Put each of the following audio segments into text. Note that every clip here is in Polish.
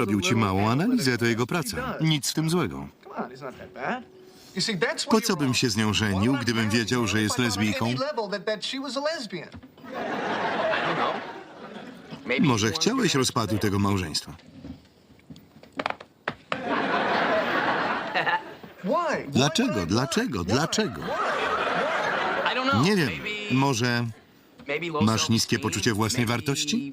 Zrobił ci małą analizę, to jego praca. Nic w tym złego. Po co bym się z nią żenił, gdybym wiedział, że jest lesbijką? Może chciałeś rozpadu tego małżeństwa? Dlaczego, dlaczego, dlaczego? Nie wiem, może Masz niskie poczucie własnej wartości?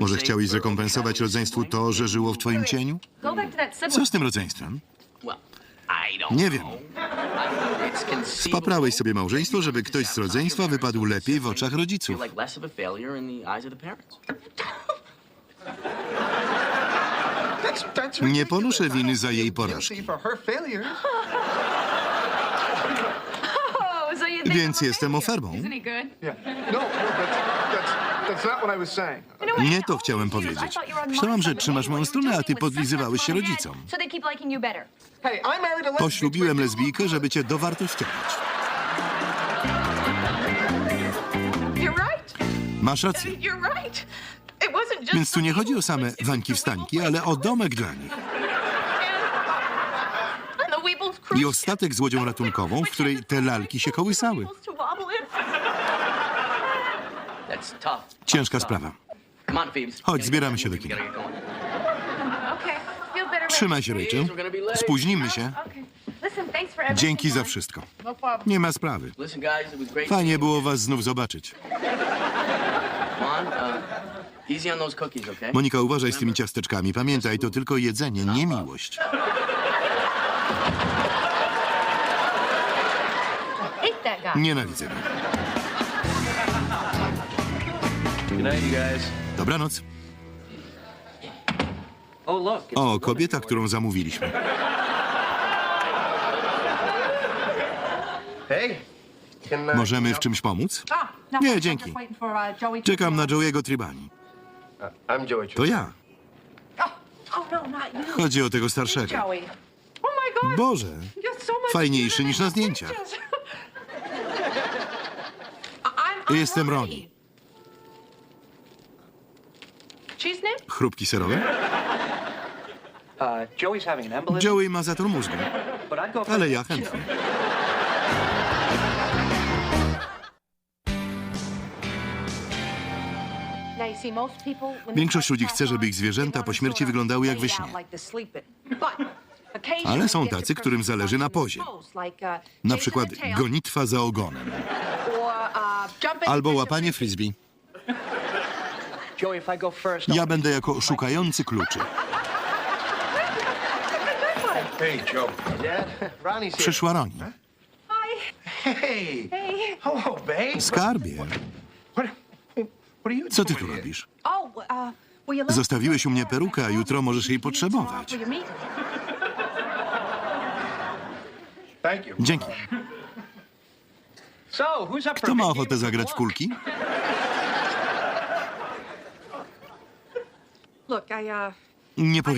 Może chciałeś zrekompensować rodzeństwu to, że żyło w twoim cieniu? Co z tym rodzeństwem? Nie wiem. Spaprałeś sobie małżeństwo, żeby ktoś z rodzeństwa wypadł lepiej w oczach rodziców. Nie ponoszę winy za jej porażki. Więc jestem ofermą. Nie to chciałem powiedzieć. Myślałam, że trzymasz moją stronę, a ty podlizywałeś się rodzicom. Poślubiłem lesbijkę, żeby cię dowartościować. Masz rację. Więc tu nie chodzi o same wańki wstańki, ale o domek dla nich. I o statek z łodzią ratunkową, w której te lalki się kołysały. Ciężka sprawa. Chodź, zbieramy się do kina. Trzymaj się, Rachel. Spóźnimy się. Dzięki za wszystko. Nie ma sprawy. Fajnie było was znów zobaczyć. Monika, uważaj z tymi ciasteczkami. Pamiętaj, to tylko jedzenie, nie miłość. Nienawidzę go. Good night, you guys. Dobranoc. Oh, look. it's O, kobieta, którą zamówiliśmy. Hey, can, uh, Możemy w czymś pomóc? Nie, dzięki. Czekam na Joey'ego Tribani. I'm Joey To ja. Chodzi o tego starszego. Boże, fajniejszy niż na zdjęciach. Jestem Roni. Chrupki serowe? Uh, Joey ma zator mózgu, ale ja chętnie. Większość ludzi chce, żeby ich zwierzęta po śmierci wyglądały jak we śnie. Ale są tacy, którym zależy na pozie. Na przykład gonitwa za ogonem. Albo łapanie frisbee. Ja będę jako szukający kluczy. Przyszła Roni. Skarbie, co ty tu robisz? uh, Zostawiłeś u mnie perukę, a jutro możesz jej potrzebować. Thank you. Dzięki. So, who's up for Kto ma ochotę zagrać w kulki? Look, I, uh, Nie powiem.